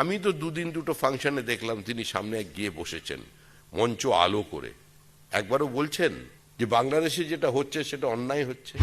আমি তো দুদিন দুটো ফাংশনে দেখলাম তিনি সামনে গিয়ে বসেছেন মঞ্চ আলো করে। একবারও বলছেন যে বাংলাদেশে যেটা হচ্ছে সেটা অন্যায় হচ্ছে।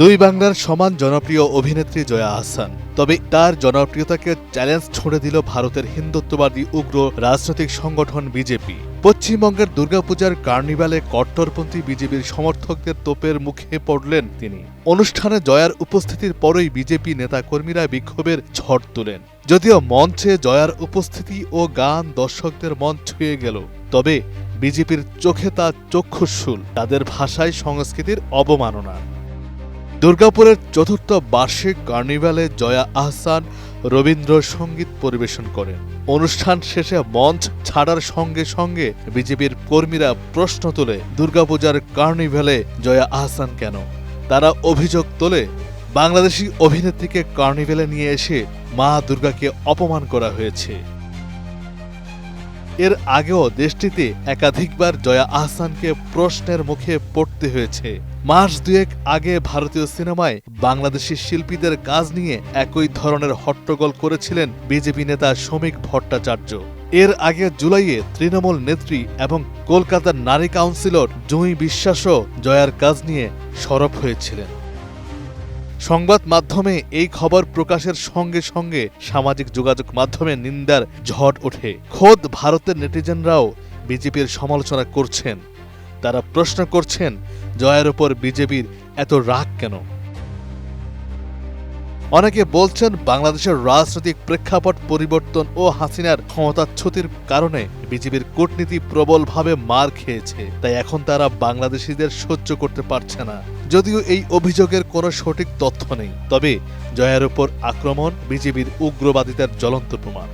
দুই বাংলার সমান জনপ্রিয় অভিনেত্রী জয়া আহসান। তবে তার জনপ্রিয়তাকে চ্যালেঞ্জ ছুঁড়ে দিল ভারতের হিন্দুত্ববাদী উগ্র রাজনৈতিক সংগঠন বিজেপি। পশ্চিমবঙ্গের দুর্গাপূজার কার্নিভালে কট্টরপন্থী বিজেপির সমর্থকদের তোপের মুখে পড়লেন তিনি। অনুষ্ঠানে জয়ার উপস্থিতির পরই বিজেপি নেতাকর্মীরা বিক্ষোভের ঝড় তোলেন। যদিও মঞ্চে জয়ার উপস্থিতি ও গান দর্শকদের মন ছুঁয়ে গেল, তবে বিজেপির চোখে তা চক্ষুশূল, তাদের ভাষায় সংস্কৃতির অবমাননা। দুর্গাপুরের চতুর্থ বার্ষিক কার্নিভালে জয়া আহসান রবীন্দ্র সংগীত পরিবেশন করেন। অনুষ্ঠান শেষে মঞ্চ ছাড়ার সঙ্গে সঙ্গে বিজেপির কর্মীরা প্রশ্ন তোলে, দুর্গাপূজার কার্নিভালে জয়া আহসান কেন? তারা অভিযোগ তোলে, বাংলাদেশি অভিনেত্রীকে কার্নিভেলে নিয়ে এসে মা দুর্গাকে অপমান করা হয়েছে। এর আগেও দেশটিতে একাধিকবার জয়া আহসানকে প্রশ্নের মুখে পড়তে হয়েছে। মাস দুয়েক আগে ভারতীয় সিনেমায় বাংলাদেশি শিল্পীদের কাজ নিয়ে একই ধরনের হট্টগোল করেছিলেন বিজেপি নেতা শ্রমিক ভট্টাচার্য। এর আগে জুলাইয়ে তৃণমূল নেত্রী এবং কলকাতার নারী কাউন্সিলর জুঁই বিশ্বাসও জয়ার কাজ নিয়ে সরব হয়েছিলেন। সংবাদ মাধ্যমে এই খবর প্রকাশের সঙ্গে সঙ্গে সামাজিক যোগাযোগ মাধ্যমে নিন্দার ঝট ওঠে। খোদ ভারতের নেটিজেনরাও বিজেপির সমালোচনা করছেন। তারা প্রশ্ন করছেন, জয়ের ওপর বিজেপির এত রাগ কেন? অনেকে বলছেন বাংলাদেশের রাজনৈতিক প্রেক্ষাপট পরিবর্তন ও হাসিনার ক্ষমতাচ্যুতির কারণে বিজেপির কূটনীতি প্রবলভাবে মার খেয়েছে। তাই এখন তারা বাংলাদেশিদের সহ্য করতে পারছে না। যদিও এই অভিযোগের কোনো সঠিক তথ্য নেই। তবে জয়ের উপর আক্রমণ বিজেপির উগ্রবাদিতার জ্বলন্ত প্রমাণ।